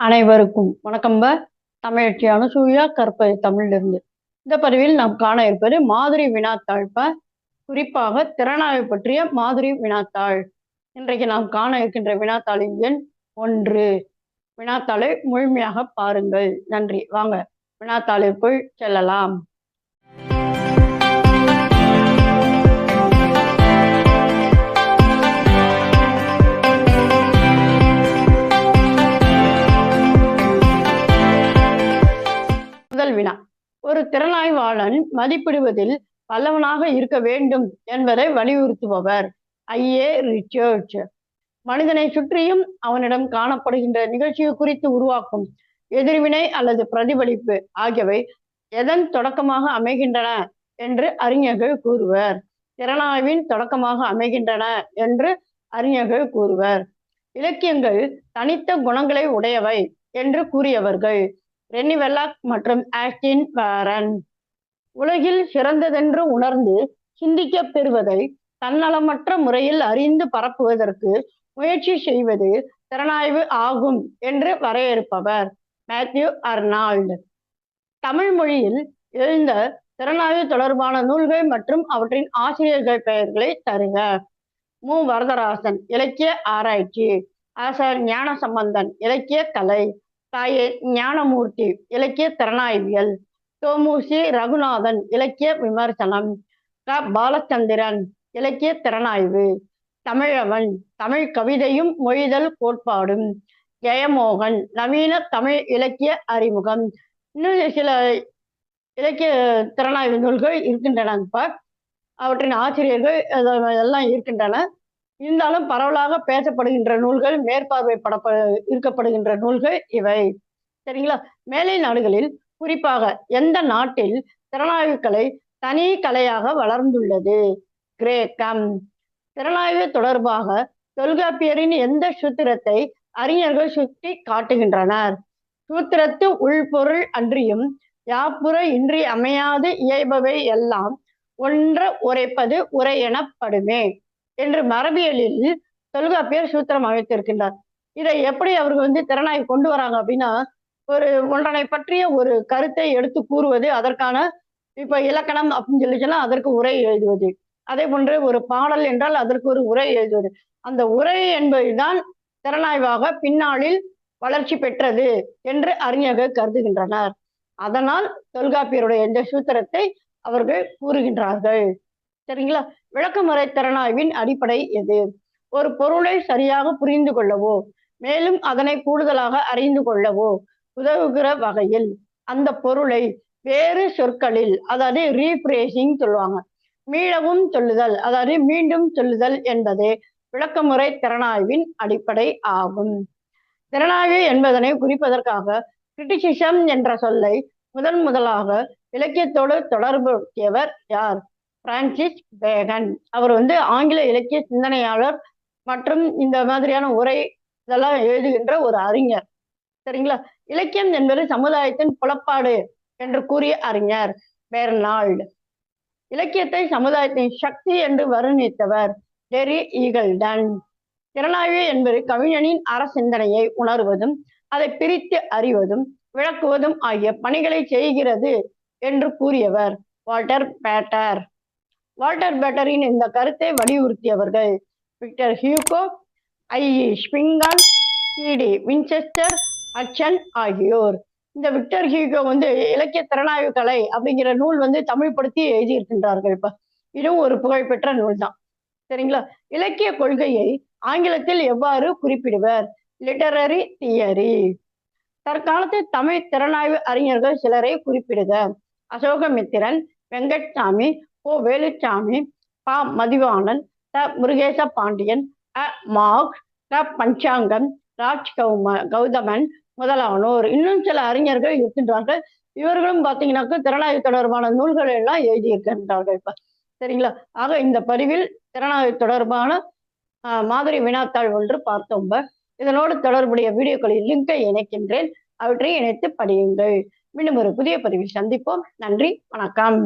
அனைவருக்கும் வணக்கம்ப ப. தமிழச்சி அனுசூயா கற்பது தமிழிலிருந்து. இந்த பதிவில் நாம் காண இருப்பது மாதிரி வினாத்தாழ்ப்ப குறிப்பாக திறனாய்வு பற்றிய மாதிரி வினாத்தாள். இன்றைக்கு நாம் காண இருக்கின்ற வினாத்தாளின் எண் ஒன்று. வினாத்தாளை முழுமையாக பாருங்கள். நன்றி. வாங்க. வினாத்தாளிற்குள் செல்லலாம். ஒரு திறனாய்வாளன் மதிப்பிடுவதில் வல்லவனாக இருக்க வேண்டும் என்பதை வலியுறுத்துபவர். IA Richard. மனிதனை சுற்றியும் அவனிடம் காணப்படுகின்ற நிகழ்ச்சியை குறித்து உருவாக்கும் எதிர்வினை அல்லது பிரதிபலிப்பு ஆகியவை எதன் தொடக்கமாக அமைகின்றன என்று அறிஞர்கள் கூறுவர். திறனாய்வின் தொடக்கமாக அமைகின்றன என்று அறிஞர்கள் கூறுவர். இலக்கியங்கள் தனித்த குணங்களை உடையவை என்று கூறியவர்கள். ரெனி வெல்லாக் மற்றும் ஆஸ்டின் வாரன். உலகில் சிறந்ததென்று உணர்ந்து சிந்திக்கப் பெறுவதை தன்னலமற்ற முறையில் அறிந்து பரப்புவதற்கு முயற்சி செய்வது திறனாய்வு ஆகும் என்று வரையறுப்பவர் மேத்யூ அர்னால்டு. தமிழ் மொழியில் எழுந்த திறனாய்வு தொடர்பான நூல்கள் மற்றும் அவற்றின் ஆசிரியர்கள் பெயர்களை தருக. மு. வரதராசன் இலக்கிய ஆராய்ச்சி ஆசார் ஞான சம்பந்தன் இலக்கிய கலை தாயே ஞானமூர்த்தி இலக்கிய திறனாய்வியல். தோமுசி ரகுநாதன் இலக்கிய விமர்சனம். க. பாலச்சந்திரன் இலக்கிய திறனாய்வு. தமிழவன் தமிழ் கவிதையும் மொழிதல் கோட்பாடும். ஜெயமோகன் நவீன தமிழ் இலக்கிய அறிமுகம். இன்னும் சில இலக்கிய திறனாய்வு நூல்கள் இருக்கின்றன இப்ப. அவற்றின் ஆசிரியர்கள் எல்லாம் இருக்கின்றன. இருந்தாலும் பரவலாக பேசப்படுகின்ற நூல்கள் மேற்பார்வைப்பட இருக்கப்படுகின்ற நூல்கள் இவை. சரிங்களா? மேலை நாடுகளில் குறிப்பாக எந்த நாட்டில் திறனாய்வு கலை தனி கலையாக வளர்ந்துள்ளது? கிரேக்கம். திறனாய்வு தொடர்பாக தொல்காப்பியரின் எந்த சூத்திரத்தை அறிஞர்கள் சுட்டி காட்டுகின்றனர்? சூத்திரத்து உள்பொருள் அன்றியும் யாப்புற இன்றி அமையாது இயைபவை எல்லாம் ஒன்ற உரைப்பது உரை எனப்படுமே. என்று மரபியலில் தொல்காப்பியர் சூத்திரம் அமைத்திருக்கின்றார். இதை எப்படி அவர்கள் வந்து திறனாய் கொண்டு வராங்க அப்படின்னா ஒரு ஒன்றனை பற்றிய ஒரு கருத்தை எடுத்து கூறுவது அதற்கான இப்ப இலக்கணம் அப்படின்னு சொல்லிச்சுன்னா அதற்கு உரை எழுதுவது. அதே போன்று ஒரு பாடல் என்றால் அதற்கு ஒரு உரை எழுதுவது. அந்த உரை என்பதுதான் திறனாய்வாக பின்னாளில் வளர்ச்சி பெற்றது என்று அறிஞர்கள் கருதுகின்றனர். அதனால் தொல்காப்பியருடைய இந்த சூத்திரத்தை அவர்கள் கூறுகின்றார்கள். சரிங்களா? விளக்கமுறை திறனாய்வின் அடிப்படை எது? ஒரு பொருளை சரியாக புரிந்து கொள்ளவோ மேலும் அதனை கூடுதலாக அறிந்து கொள்ளவோ உதவுகிற வகையில் அந்த பொருளை வேறு சொற்களில் அதாவது ரீப்ரேசிங் சொல்லுவாங்க மீளவும் சொல்லுதல் அதாவது மீண்டும் சொல்லுதல் என்பது விளக்கமுறை திறனாய்வின் அடிப்படை ஆகும். திறனாய்வு என்பதனை குறிப்பதற்காக கிரிட்டிசிசம் என்ற சொல்லை முதன் முதலாக இலக்கியத்தோடு தொடர்புடையவர் யார்? பிரான்சிஸ் பேகன் அவர் வந்து ஆங்கில இலக்கிய சிந்தனையாளர் மற்றும் இந்த மாதிரியான உரை இதெல்லாம் எழுதுகின்ற ஒரு அறிஞர். சரிங்களா? இலக்கியம் என்பது சமுதாயத்தின் புலப்பாடு என்று கூறிய அறிஞர் பெர்னால்டு. இலக்கியத்தை சமுதாயத்தின் சக்தி என்று வருணித்தவர் டெரி ஈகல்டன். திறனாய்வு என்பது கவிஞனின் அற சிந்தனையை உணர்வதும் அதை பிரித்து அறிவதும் விளக்குவதும் ஆகிய பணிகளை செய்கிறது என்று கூறியவர் வால்டர் பேட்டர். வால்டர் பேட்டரின் இந்த கருத்தை வலியுறுத்தியவர்கள். விக்டர் ஹியூகோ ஐஇ ஸ்பிங்கால் சிடி வின்செஸ்டர் அச்சன் ஆகியோர். இந்த விக்டர் ஹியூகோ வந்து இலக்கிய திறனாய்வு கலை அப்படிங்கிற நூல் வந்து தமிழ்படுத்தி எழுதியிருக்கின்றார்கள். இப்ப இதுவும் ஒரு புகழ்பெற்ற நூல் தான் சரிங்களா? இலக்கிய கொள்கையை ஆங்கிலத்தில் எவ்வாறு குறிப்பிடுவர்? Literary theory. தற்காலத்து தமிழ் திறனாய்வு அறிஞர்கள் சிலரை குறிப்பிடுக. அசோகமித்திரன் வெங்கட்சாமி ஓ வேலுச்சாமி ப. மதிவாணன் த முருகேச பாண்டியன் அ. மார்க் த பஞ்சாங்கம் ராஜ் கௌம கௌதமன் முதலானோர். இன்னும் சில அறிஞர்கள் இருக்கின்றார்கள். இவர்களும் பார்த்தீங்கன்னாக்க திறனாய்வு தொடர்பான நூல்கள் எல்லாம் எழுதியிருக்கின்றார்கள் இப்போ. சரிங்களா? ஆக இந்த பதிவில் திறனாய்வு தொடர்பான மாதிரி வினாத்தாள் ஒன்று பார்த்தோம் இதனோடு தொடர்புடைய வீடியோக்களில் லிங்கை இணைக்கின்றேன். அவற்றை இணைத்து படியுங்கள். மீண்டும் ஒரு புதிய பதிவில் சந்திப்போம். நன்றி வணக்கம்.